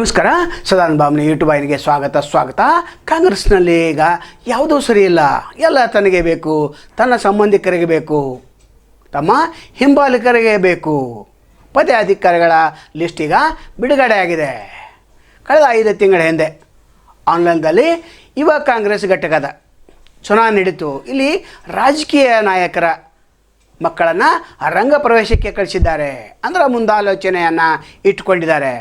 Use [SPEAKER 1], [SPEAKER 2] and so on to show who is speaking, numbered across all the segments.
[SPEAKER 1] ನಮಸ್ಕಾರ. ಸದಾನಂದ ಬಾಮ್ನಿ ಯೂಟ್ಯೂಬ್ ಆಯ್ನಿಗೆ ಸ್ವಾಗತ ಸ್ವಾಗತ. ಕಾಂಗ್ರೆಸ್ನಲ್ಲಿ ಈಗ ಯಾವುದೂ ಸರಿಯಿಲ್ಲ ಎಲ್ಲ ತನಗೆ ಬೇಕು. ತನ್ನ ಸಂಬಂಧಿಕರಿಗೆ ಬೇಕು. ತಮ್ಮ ಹಿಂಬಾಲಕರಿಗೆ ಬೇಕು. ಪದಾಧಿಕಾರಿಗಳ ಲಿಸ್ಟ್ ಈಗ ಬಿಡುಗಡೆ ಆಗಿದೆ ಕಳೆದ ಐದು ತಿಂಗಳ ಹಿಂದೆ ಆನ್ಲೈನ್ದಲ್ಲಿ ಯುವ ಕಾಂಗ್ರೆಸ್ ಘಟಕದ ಚುನಾವಣೆ ನಡೀತು. ಇಲ್ಲಿ ರಾಜಕೀಯ ನಾಯಕರ ಮಕ್ಕಳನ್ನು ರಂಗ ಪ್ರವೇಶಕ್ಕೆ ಕಳಿಸಿದ್ದಾರೆ. ಅಂದರೆ ಮುಂದಾಲೋಚನೆಯನ್ನು ಇಟ್ಕೊಂಡಿದ್ದಾರೆ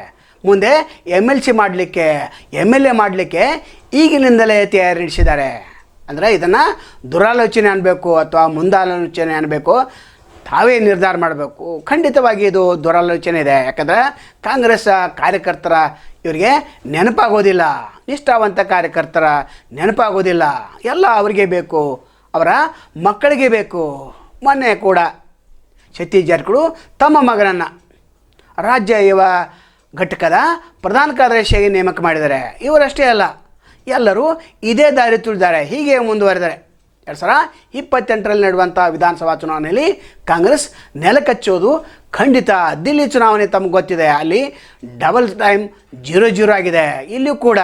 [SPEAKER 1] ಮುಂದೆ ಎಂ ಎಲ್ ಸಿ ಮಾಡಲಿಕ್ಕೆ ಎಂ ಎಲ್ ಎ ಮಾಡಲಿಕ್ಕೆ ಈಗಿನಿಂದಲೇ ತಯಾರಿ ನಡೆಸಿದ್ದಾರೆ. ಅಂದರೆ ಇದನ್ನು ದುರಾಲೋಚನೆ ಅನ್ನಬೇಕು ಅಥವಾ ಮುಂದಾಲೋಚನೆ ಅನ್ನಬೇಕು ತಾವೇ ನಿರ್ಧಾರ ಮಾಡಬೇಕು. ಖಂಡಿತವಾಗಿ ಇದು ದುರಾಲೋಚನೆ ಇದೆ. ಯಾಕಂದರೆ ಕಾಂಗ್ರೆಸ್ ಕಾರ್ಯಕರ್ತರ ಇವರಿಗೆ ನೆನಪಾಗೋದಿಲ್ಲ. ನಿಷ್ಠಾವಂತ ಕಾರ್ಯಕರ್ತರ ನೆನಪಾಗೋದಿಲ್ಲ. ಎಲ್ಲ ಅವರಿಗೆ ಬೇಕು. ಅವರ ಮಕ್ಕಳಿಗೆ ಬೇಕು. ಮೊನ್ನೆ ಕೂಡ ಸತೀಶ್ ಜಾರಕಿಹೊಳಿ ತಮ್ಮ ಮಗನನ್ನು ರಾಜ್ಯ ಯುವ ಘಟಕದ ಪ್ರಧಾನ ಕಾರ್ಯದರ್ಶಿಯಾಗಿ ನೇಮಕ ಮಾಡಿದ್ದಾರೆ. ಇವರಷ್ಟೇ ಅಲ್ಲ, ಎಲ್ಲರೂ ಇದೇ ದಾರಿ ತುಳಿದಾರೆ ಹೀಗೆ ಮುಂದುವರೆದರೆ ಎರಡು ಸಾವಿರ ಇಪ್ಪತ್ತೆಂಟರಲ್ಲಿ ನಡೆಯುವಂಥ ವಿಧಾನಸಭಾ ಚುನಾವಣೆಯಲ್ಲಿ ಕಾಂಗ್ರೆಸ್ ನೆಲಕಚ್ಚೋದು ಖಂಡಿತ ದಿಲ್ಲಿ ಚುನಾವಣೆ ತಮಗೆ ಗೊತ್ತಿದೆ. ಅಲ್ಲಿ ಡಬಲ್ ಟೈಮ್ ಜೀರೋ ಜೀರೋ ಆಗಿದೆ. ಇಲ್ಲಿಯೂ ಕೂಡ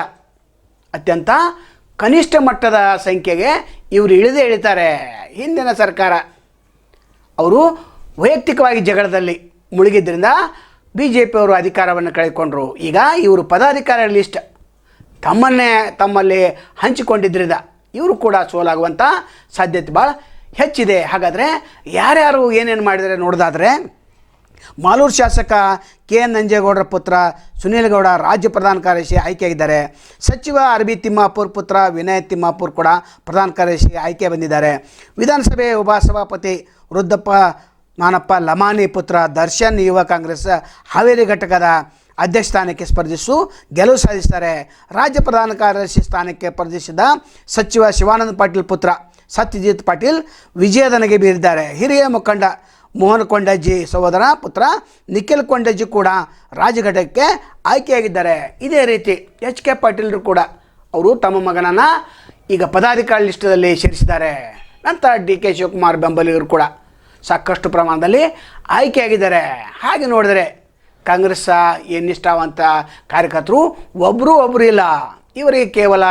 [SPEAKER 1] ಅತ್ಯಂತ ಕನಿಷ್ಠ ಮಟ್ಟದ ಸಂಖ್ಯೆಗೆ ಇವರು ಇಳಿದೇ ಇಳಿತಾರೆ. ಹಿಂದಿನ ಸರ್ಕಾರ, ಅವರು ವೈಯಕ್ತಿಕವಾಗಿ ಜಗಳದಲ್ಲಿ ಮುಳುಗಿದ್ದರಿಂದ ಬಿ ಜೆ ಪಿಯವರು ಅಧಿಕಾರವನ್ನು ಕಳೆದುಕೊಂಡರು. ಈಗ ಇವರು ಪದಾಧಿಕಾರ ಲಿಸ್ಟ್ ತಮ್ಮನ್ನೇ ತಮ್ಮಲ್ಲಿ ಹಂಚಿಕೊಂಡಿದ್ದರಿಂದ ಇವರು ಕೂಡ ಸೋಲಾಗುವಂಥ ಸಾಧ್ಯತೆ ಭಾಳ ಹೆಚ್ಚಿದೆ. ಹಾಗಾದರೆ ಯಾರ್ಯಾರು ಏನೇನು ಮಾಡಿದರೆ ನೋಡೋದಾದರೆ, ಮಾಲೂರು ಶಾಸಕ ಕೆ ಎನ್ ನಂಜೇಗೌಡರ ಪುತ್ರ ಸುನೀಲ್ ಗೌಡ ರಾಜ್ಯ ಪ್ರಧಾನ ಕಾರ್ಯದರ್ಶಿ ಆಯ್ಕೆಯಾಗಿದ್ದಾರೆ. ಸಚಿವ ಅರಬಿ ತಿಮ್ಮಾಪುರ್ ಪುತ್ರ ವಿನಯ್ ತಿಮ್ಮಾಪುರ್ ಕೂಡ ಪ್ರಧಾನ ಕಾರ್ಯದರ್ಶಿ ಆಯ್ಕೆ ಬಂದಿದ್ದಾರೆ. ವಿಧಾನಸಭೆ ಉಪಸಭಾಪತಿ ವೃದ್ಧಪ್ಪ ನಾನಪ್ಪ ಲಮಾನಿ ಪುತ್ರ ದರ್ಶನ್ ಯುವ ಕಾಂಗ್ರೆಸ್ ಹಾವೇರಿ ಘಟಕದ ಅಧ್ಯಕ್ಷ ಸ್ಥಾನಕ್ಕೆ ಸ್ಪರ್ಧಿಸು. ಗೆಲುವು ಸಾಧಿಸ್ತಾರೆ ರಾಜ್ಯ ಪ್ರಧಾನ ಕಾರ್ಯದರ್ಶಿ ಸ್ಥಾನಕ್ಕೆ ಸ್ಪರ್ಧಿಸಿದ ಸಚಿವ ಶಿವಾನಂದ ಪಾಟೀಲ್ ಪುತ್ರ ಸತ್ಯಜಿತ್ ಪಾಟೀಲ್ ವಿಜಯದನಿಗೆ ಬೀರಿದ್ದಾರೆ. ಹಿರಿಯ ಮುಖಂಡ ಮೋಹನ್ ಕೊಂಡಜ್ಜಿ ಸಹೋದರ ಪುತ್ರ ನಿಖಿಲ್ ಕೊಂಡಜ್ಜಿ ಕೂಡ ರಾಜಘಟಕ್ಕೆ ಆಯ್ಕೆಯಾಗಿದ್ದಾರೆ. ಇದೇ ರೀತಿ ಎಚ್ ಕೆ ಪಾಟೀಲ್ರು ಕೂಡ ಅವರು ತಮ್ಮ ಮಗನನ್ನು ಈಗ ಪದಾಧಿಕಾರಿ ಲಿಸ್ಟದಲ್ಲಿ ಸೇರಿಸಿದ್ದಾರೆ. ನಂತರ ಡಿ ಕೆ ಶಿವಕುಮಾರ್ ಬೆಂಬಲಿಗರು ಕೂಡ ಸಾಕಷ್ಟು ಪ್ರಮಾಣದಲ್ಲಿ ಆಯ್ಕೆಯಾಗಿದ್ದಾರೆ. ಹಾಗೆ ನೋಡಿದರೆ ಕಾಂಗ್ರೆಸ್ ಏನು ನಿಷ್ಠಾವಂತ ಕಾರ್ಯಕರ್ತರು? ಒಬ್ಬರು ಒಬ್ಬರು ಇಲ್ಲ. ಇವರಿಗೆ ಕೇವಲ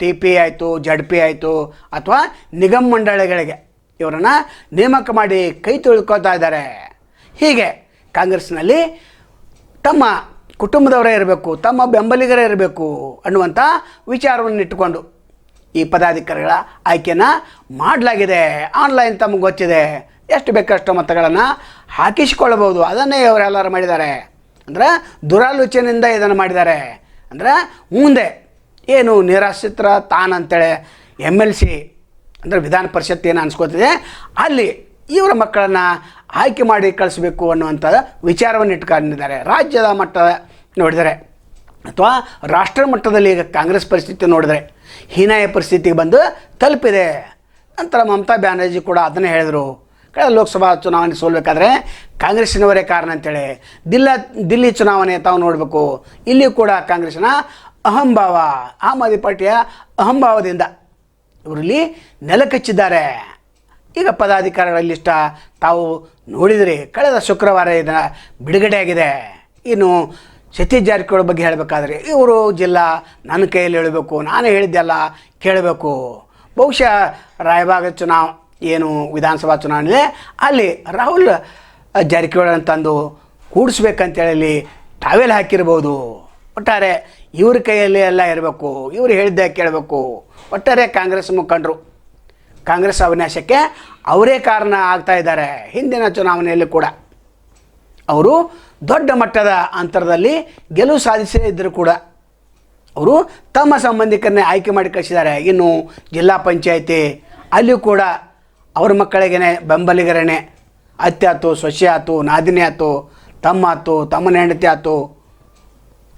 [SPEAKER 1] ಟಿ ಪಿ ಆಯಿತು ಜಡ್ ಪಿ ಆಯಿತು ಅಥವಾ ನಿಗಮ ಮಂಡಳಿಗಳಿಗೆ ಇವರನ್ನು ನೇಮಕ ಮಾಡಿ ಕೈ ತೊಳ್ಕೊತಾ ಇದ್ದಾರೆ. ಹೀಗೆ ಕಾಂಗ್ರೆಸ್ನಲ್ಲಿ ತಮ್ಮ ಕುಟುಂಬದವರೇ ಇರಬೇಕು, ತಮ್ಮ ಬೆಂಬಲಿಗರೇ ಇರಬೇಕು ಅನ್ನುವಂಥ ವಿಚಾರವನ್ನು ಇಟ್ಟುಕೊಂಡು ಈ ಪದಾಧಿಕಾರಿಗಳ ಆಯ್ಕೆಯನ್ನು ಮಾಡಲಾಗಿದೆ. ಆನ್ಲೈನ್ ತಮಗೆ ಗೊತ್ತಿದೆ. ಎಷ್ಟು ಬೇಕಷ್ಟು ಮತಗಳನ್ನು ಹಾಕಿಸಿಕೊಳ್ಳಬಹುದು. ಅದನ್ನೇ ಇವರೆಲ್ಲರೂ ಮಾಡಿದ್ದಾರೆ. ಅಂದರೆ ದುರಾಲೋಚನೆಯಿಂದ ಇದನ್ನು ಮಾಡಿದ್ದಾರೆ. ಅಂದರೆ ಮುಂದೆ ಏನು ನಿರಾಶ್ರಿತರ ತಾನಂತೇಳಿ ಎಂ ಎಲ್ ಸಿ ಅಂದರೆ ವಿಧಾನ ಪರಿಷತ್ ಏನು ಅನ್ಸ್ಕೋತಿದೆ ಅಲ್ಲಿ ಇವರ ಮಕ್ಕಳನ್ನು ಆಯ್ಕೆ ಮಾಡಿ ಕಳಿಸ್ಬೇಕು ಅನ್ನುವಂಥ ವಿಚಾರವನ್ನು ಇಟ್ಕೊಂಡಿದ್ದಾರೆ. ರಾಜ್ಯದ ಮಟ್ಟ ನೋಡಿದರೆ ಅಥವಾ ರಾಷ್ಟ್ರ ಮಟ್ಟದಲ್ಲಿ ಈಗ ಕಾಂಗ್ರೆಸ್ ಪರಿಸ್ಥಿತಿ ನೋಡಿದರೆ ಹೀನಾಯ ಪರಿಸ್ಥಿತಿಗೆ ಬಂದು ತಲುಪಿದೆ. ನಂತರ ಮಮತಾ ಬ್ಯಾನರ್ಜಿ ಕೂಡ ಅದನ್ನೇ ಹೇಳಿದರು. ಕಳೆದ ಲೋಕಸಭಾ ಚುನಾವಣೆ ಸೋಲ್ಬೇಕಾದ್ರೆ ಕಾಂಗ್ರೆಸ್ಸಿನವರೇ ಕಾರಣ ಅಂತೇಳಿ. ದಿಲ್ಲ, ದಿಲ್ಲಿ ಚುನಾವಣೆ ತಾವು ನೋಡಬೇಕು. ಇಲ್ಲಿ ಕೂಡ ಕಾಂಗ್ರೆಸ್ನ ಅಹಂಭಾವ, ಆಮ್ ಆದ್ಮಿ ಪಾರ್ಟಿಯ ಅಹಂಭಾವದಿಂದ ಇವರಲ್ಲಿ ನೆಲಕಚ್ಚಿದ್ದಾರೆ. ಈಗ ಪದಾಧಿಕಾರಿಗಳ ಲಿಸ್ಟ ತಾವು ನೋಡಿದಿರಿ, ಕಳೆದ ಶುಕ್ರವಾರ ಇದನ್ನು ಬಿಡುಗಡೆಯಾಗಿದೆ. ಇನ್ನು ಸತೀಶ್ ಜಾರಕಿಹೊಳಿ ಬಗ್ಗೆ ಹೇಳಬೇಕಾದ್ರೆ, ಇವರು ಜಿಲ್ಲಾ ನನ್ನ ಕೈಯಲ್ಲಿ ಹೇಳಬೇಕು, ನಾನು ಹೇಳಿದ್ದೆಲ್ಲ ಕೇಳಬೇಕು. ಬಹುಶಃ ರಾಯಭಾಗ ಚುನಾವ್ ಏನು ವಿಧಾನಸಭಾ ಚುನಾವಣೆ ಅಲ್ಲಿ ರಾಹುಲ್ ಜಾರಕಿಹೊಳಿ ತಂದು ಕೂಡಿಸ್ಬೇಕಂತೇಳಿ ಟಾವೆಲ್ ಹಾಕಿರ್ಬೋದು. ಒಟ್ಟಾರೆ ಇವ್ರ ಕೈಯಲ್ಲಿ ಎಲ್ಲ ಇರಬೇಕು, ಇವ್ರು ಹೇಳಿದ್ದೆ ಕೇಳಬೇಕು. ಒಟ್ಟಾರೆ ಕಾಂಗ್ರೆಸ್ ಮುಖಂಡರು, ಕಾಂಗ್ರೆಸ್ ಅವಿನಾಶಕ್ಕೆ ಅವರೇ ಕಾರಣ ಆಗ್ತಾ ಇದ್ದಾರೆ ಹಿಂದಿನ ಚುನಾವಣೆಯಲ್ಲಿ ಕೂಡ. ಅವರು ದೊಡ್ಡ ಮಟ್ಟದ ಅಂತರದಲ್ಲಿ ಗೆಲುವು ಸಾಧಿಸೇ ಇದ್ದರೂ ಕೂಡ ಅವರು ತಮ್ಮ ಸಂಬಂಧಿಕರನ್ನೇ ಆಯ್ಕೆ ಮಾಡಿ ಕಳಿಸಿದ್ದಾರೆ. ಇನ್ನು ಜಿಲ್ಲಾ ಪಂಚಾಯಿತಿ ಅಲ್ಲಿಯೂ ಕೂಡ ಅವ್ರ ಮಕ್ಕಳಿಗೇನೆ ಬೆಂಬಲಿಗರೇನೆ, ಅತ್ತೆ ಆಯ್ತು ಸೊಸೆ ಆಯ್ತು ನಾದಿನಿ ಆಯ್ತು ತಮ್ಮ ಆಯ್ತು ತಮ್ಮನ ಹೆಂಡತಿ ಆಯ್ತು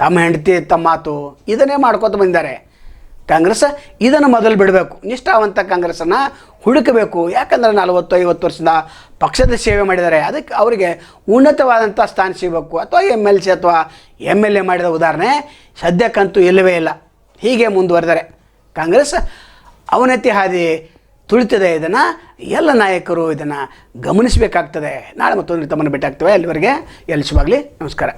[SPEAKER 1] ತಮ್ಮ ಹೆಂಡತಿ, ತಮ್ಮ ಆಯ್ತು ಇದನ್ನೇ ಮಾಡ್ಕೊತ ಬಂದಿದ್ದಾರೆ. ಕಾಂಗ್ರೆಸ್ ಇದನ್ನು ಮೊದಲು ಬಿಡಬೇಕು, ನಿಷ್ಠಾವಂತ ಕಾಂಗ್ರೆಸ್ಸನ್ನು ಹುಡುಕಬೇಕು. ಯಾಕಂದರೆ ನಲವತ್ತು, ಐವತ್ತು ವರ್ಷದ ಪಕ್ಷದ ಸೇವೆ ಮಾಡಿದ್ದಾರೆ. ಅದಕ್ಕೆ ಅವರಿಗೆ ಉನ್ನತವಾದಂಥ ಸ್ಥಾನ ಸಿಗಬೇಕು. ಅಥವಾ ಎಂ ಎಲ್ ಸಿ ಅಥವಾ ಎಂ ಎಲ್ ಎ ಮಾಡಿದ ಉದಾಹರಣೆ ಸದ್ಯಕ್ಕಂತೂ ಇಲ್ಲವೇ ಇಲ್ಲ. ಹೀಗೆ ಮುಂದುವರೆದರೆ ಕಾಂಗ್ರೆಸ್ ಅವನತಿ ಹಾದಿ ತುಳಿತದೆ. ಇದನ್ನು ಎಲ್ಲ ನಾಯಕರು ಇದನ್ನು ಗಮನಿಸಬೇಕಾಗ್ತದೆ. ನಾಳೆ ಮತ್ತೊಂದು ತಮ್ಮನ್ನು ಭೇಟಿ ಆಗ್ತೇವೆ. ಅಲ್ಲಿವರೆಗೆ ಎಲ್ಲಿ ಶುಭಾಗಲಿ ನಮಸ್ಕಾರ.